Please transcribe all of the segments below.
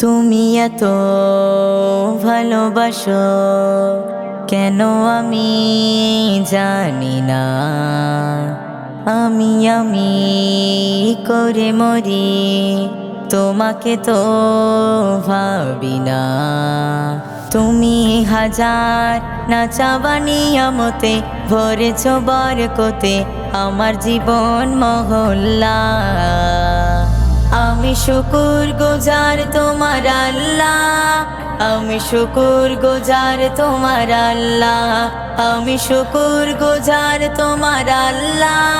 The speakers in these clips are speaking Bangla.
তুমি এত ভালোবাসো, কেন আমি জানি না? আমি আমি করে মরি, তোমাকে তো ভাবি না। তুমি হাজার নাচাবা নিয়ামতে ভরেছ বরকতে, আমার জীবন মহল্লা। আমি শুকুর গোজার তোমার আল্লাহ। আমি শুকুর গোজার তোমার আল্লাহ। আমি শুকুর গোজার তোমার আল্লাহ।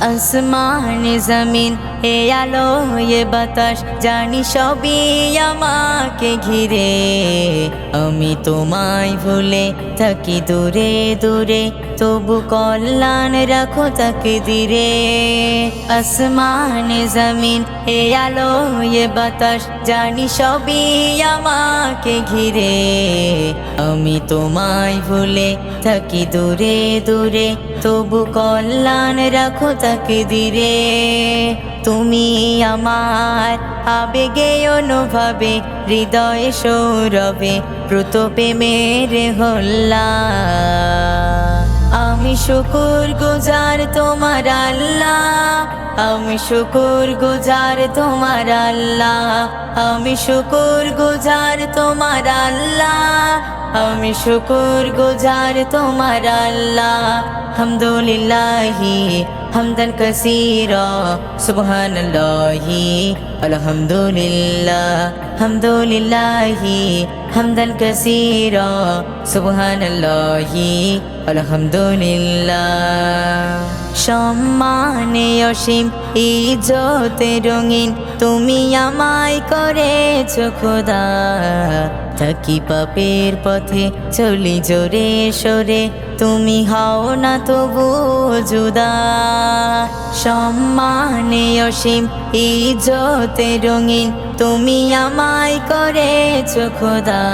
আসমান, জমিন হে আলো, এ বাতাস, জানি সবই আমাকে ঘিরে। আমি তোমায় ভুলে থাকি দূরে দূরে, তবু কল্যাণ রাখো তাকে দিরে। আসমান জমিন, এ আলো এ বাতাস, জানি সবই আমাকে ঘিরে। আমি তোমায় ভুলে থাকি দূরে দূরে, তবু কল্যাণ রাখো তাকে দিরে তুমি আমার আবেগে অনুভবে, হৃদয়ে সৌরভে প্রত প্রেমের হল্লা। আমি শুকুর গুজার তোমার আল্লাহ আমি শুকুর গুজার তোমার আল্লাহ। আমি শুকুর গুজার তোমার আল্লাহ। আমি শুকুর গুজার তোমার আল্লাহ। হামদুলিল্লাহি, হামদান কাসীরা, সুবহানাল্লাহি, আলহামদুলিল্লাহ। হামদুলিল্লাহি, হামদান কাসীরা, সুবহানাল্লাহি, আলহামদুলিল্লাহ। সম্মানে অসীম ইজতে রঙিন তুমি আমায় করেছ খোদা। থাকি পাপের পথে চলি জোরে সোরে। তুমি হও না তবু জুদা সম্মানে অসীম ইজতে রঙিন তুমি আমায় করেছ খোদা।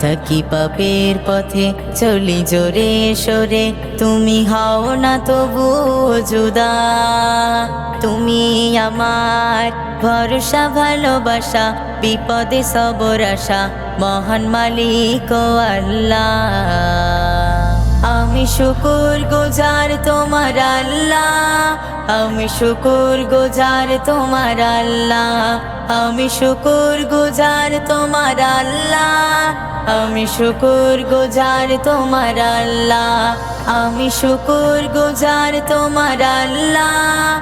থাকি পাপের পথে চলি জোরে সরে, তুমি হও না তবু জুদা তুমি আমার ভরসা, ভালোবাসা, বিপদে সবর আশা, মহান মালিক আল্লাহ। আমি শুকুর গুজার তোমার আল্লাহ। আমি শুকুর গুজার তোমার আল্লাহ। আমি শুকুর গুজার তোমার আল্লাহ। আমি শুকুর গুজার তোমার আল্লাহ। আমি শুকুর গুজার তোমার আল্লাহ।